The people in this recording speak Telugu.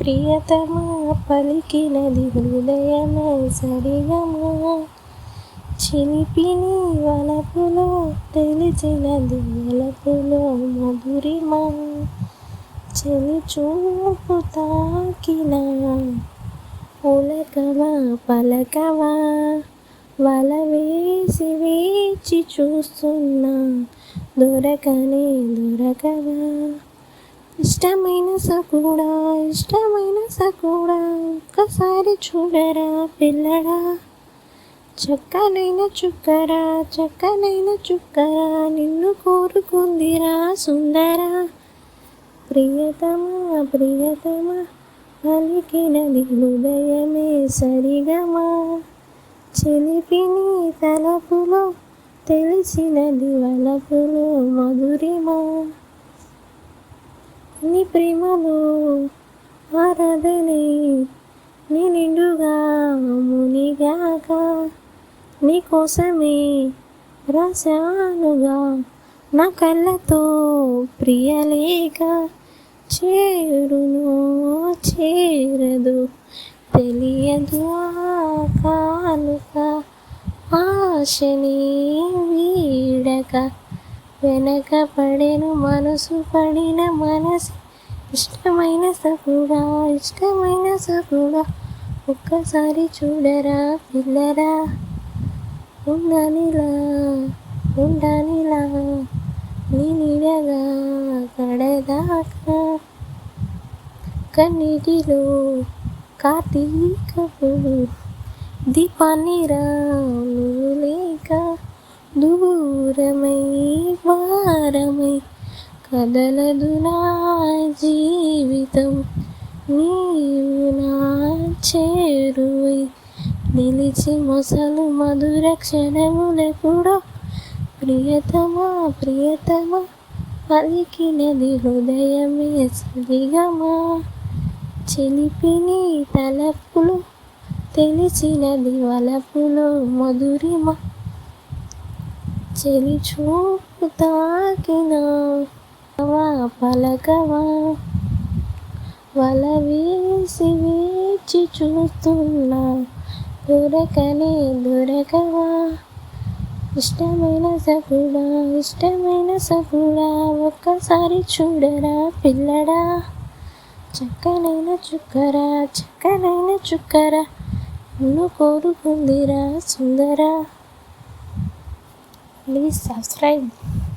ప్రియతమా పలికినది హృదయమే సరిగమా? చిలిపిని వలపులో తెలిసినది వలపులో మధురిమా? చెలి చూపు తాకిన ఉలకవా పలకవా? వల వేసి వేచి చూస్తున్నా దొరకనే దొరకవా? ఇష్టమైన సకుడా ఇష్టమైన సకుడా ఒక్కసారి చూడరా పిల్లడా. చక్కనైన చుక్కరా చక్కనైన చుక్కరా నిన్ను కోరుకుందిరా సుందరా. ప్రియతమా ప్రియతమా పలికినది హృదయమే సరిగమా. చిలిపిని తలపులో తెలిసినది వలపులో మధురిమా. నీ ప్రేమలో ఆరాధనే నీ నిండుగా మునిగాక నీ కోసమే రాశానుగా నా కళ్ళతో ప్రియలేక చేరును చేరదు తెలియదు ఆ కానుక ఆశని వీడక వెనక పడేను మనసు పడిన మనసు. ఇష్టమైన సకుడా ఇష్టమైన సకుడా ఒక్కసారి చూడరా పిల్లరా. ఉండనిలా ఉండనిలా. నీ నీడగా కడదాకా. కన్నీటిలో కార్తీకపుడు దీపాన్ని రాను లేక దూరమై వారమై కదలదు నా జీవితం. నీవు నా చేరువై నిలిచి మొసలు మధుర క్షణములెప్పుడో ప్రియతమా ప్రియతమా పలికినది హృదయమే సరిగమా. చిలిపిని తలపులు తెలిసినది వలపులో మధురిమ చెలి చూపు తాకిన పలకవా వల వేసి వేచి చూస్తున్నా దొరకనే దొరకవా? ఇష్టమైన సకుడా ఇష్టమైన సకుడా ఒక్కసారి చూడరా పిల్లడా? చక్కనైన చుక్కరా చక్కనైన చుక్కరా నిన్ను కోరుకుందిరా సుందరా. Please subscribe.